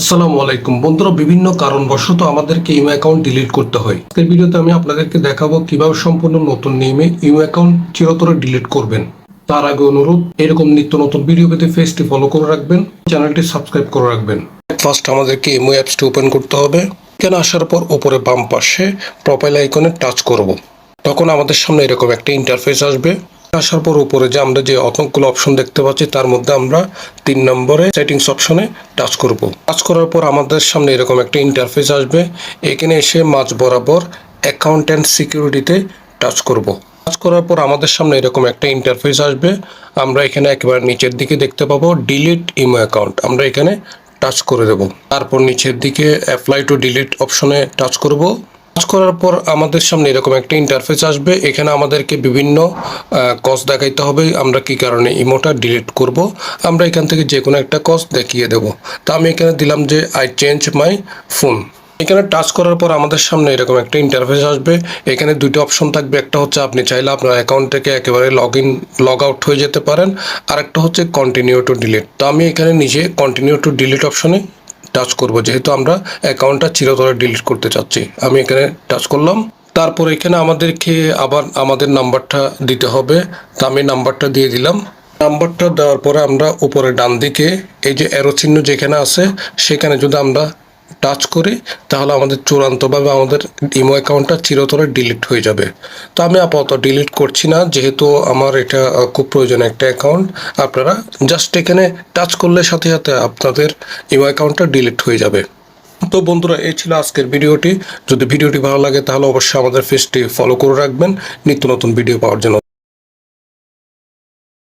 আসসালামু আলাইকুম। বন্ধুরা, বিভিন্ন কারণবশত আমাদেরকে ইমো অ্যাকাউন্ট ডিলিট করতে হয়। আজকের ভিডিওতে আমি আপনাদেরকে দেখাবো কীভাবে সম্পূর্ণ নতুন নিয়মে ইমো অ্যাকাউন্ট চিরতরে ডিলিট করবেন। তার আগে অনুরোধ, এরকম নিত্য নতুন ভিডিও পেতে ফেসটি ফলো করে রাখবেন, চ্যানেলটি সাবস্ক্রাইব করে রাখবেন। ফার্স্ট আমাদেরকে ইমো অ্যাপসটি ওপেন করতে হবে। এখানে আসার পর উপরে বাম পাশে প্রোফাইল আইকনে টাচ করব। তখন আমাদের সামনে এরকম একটা ইন্টারফেস আসবে। আসার পর উপরে যে আমরা যে অনেকগুলো অপশন দেখতে পাচ্ছি, তার মধ্যে আমরা তিন নম্বরে সেটিংস অপশনে টাচ করব। টাচ করার পর আমাদের সামনে এরকম একটা ইন্টারফেস আসবে। এখানে এসে মাঝ বরাবর অ্যাকাউন্ট অ্যান্ড সিকিউরিটিতে টাচ করব। টাচ করার পর আমাদের সামনে এরকম একটা ইন্টারফেস আসবে। আমরা এখানে একেবারে নিচের দিকে দেখতে পাবো ডিলিট ইমো অ্যাকাউন্ট আমরা এখানে টাচ করে দেব। তারপর নিচের দিকে অ্যাপ্লাই টু ডিলিট অপশনে টাচ করব। কাজ করার পর আমাদের সামনে এরকম একটা ইন্টারফেস আসবে। এখানে আমাদেরকে বিভিন্ন কজ দেখাইতে হবে। আমরা কি কারণে ইমোটা ডিলিট করব? আমরা এখান থেকে যে কোনো একটা কজ দেখিয়ে দেব। তা আমি এখানে দিলাম যে আই চেঞ্জ মাই ফোন এখানে টাচ করার পর আমাদের সামনে এরকম একটা ইন্টারফেস আসবে। এখানে দুটো অপশন থাকবে। একটা হচ্ছে আপনি চাইলে আপনার অ্যাকাউন্ট থেকে একেবারে লগ ইন লগ আউট হয়ে যেতে পারেন। আর একটা হচ্ছে কন্টিনিউ টু ডিলিট তো আমি এখানে নিজে কন্টিনিউ টু ডিলিট অপশনে টাচ করব, যেহেতু আমরা অ্যাকাউন্টটা চিরতরে ডিলিট করতে চাচ্ছি। আমি এখানে টাচ করলাম। তারপর এখানে আমাদেরকে আবার আমাদের নাম্বারটা দিতে হবে। তা আমি নাম্বারটা দিয়ে দিলাম। নাম্বারটা দেওয়ার পরে আমরা উপরে ডান দিকে এই যে অ্যারো চিহ্ন যেখানে আছে, সেখানে যদি আমরা টাচ করি, তাহলে আমাদের চূড়ান্তভাবে আমাদের ইমো অ্যাকাউন্টটা চিরতরে ডিলিট হয়ে যাবে। তো আমি আপাতত ডিলিট করছি না, যেহেতু আমার এটা খুব প্রয়োজন একটা অ্যাকাউন্ট আপনারা জাস্ট এখানে টাচ করলে সাথে সাথে আপনাদের ইমো অ্যাকাউন্টটা ডিলিট হয়ে যাবে। তো বন্ধুরা, এই ছিল আজকের ভিডিওটি। যদি ভিডিওটি ভালো লাগে, তাহলে অবশ্যই আমাদের ফেসটি ফলো করে রাখবেন। নিত্য নতুন ভিডিও পাওয়ার জন্য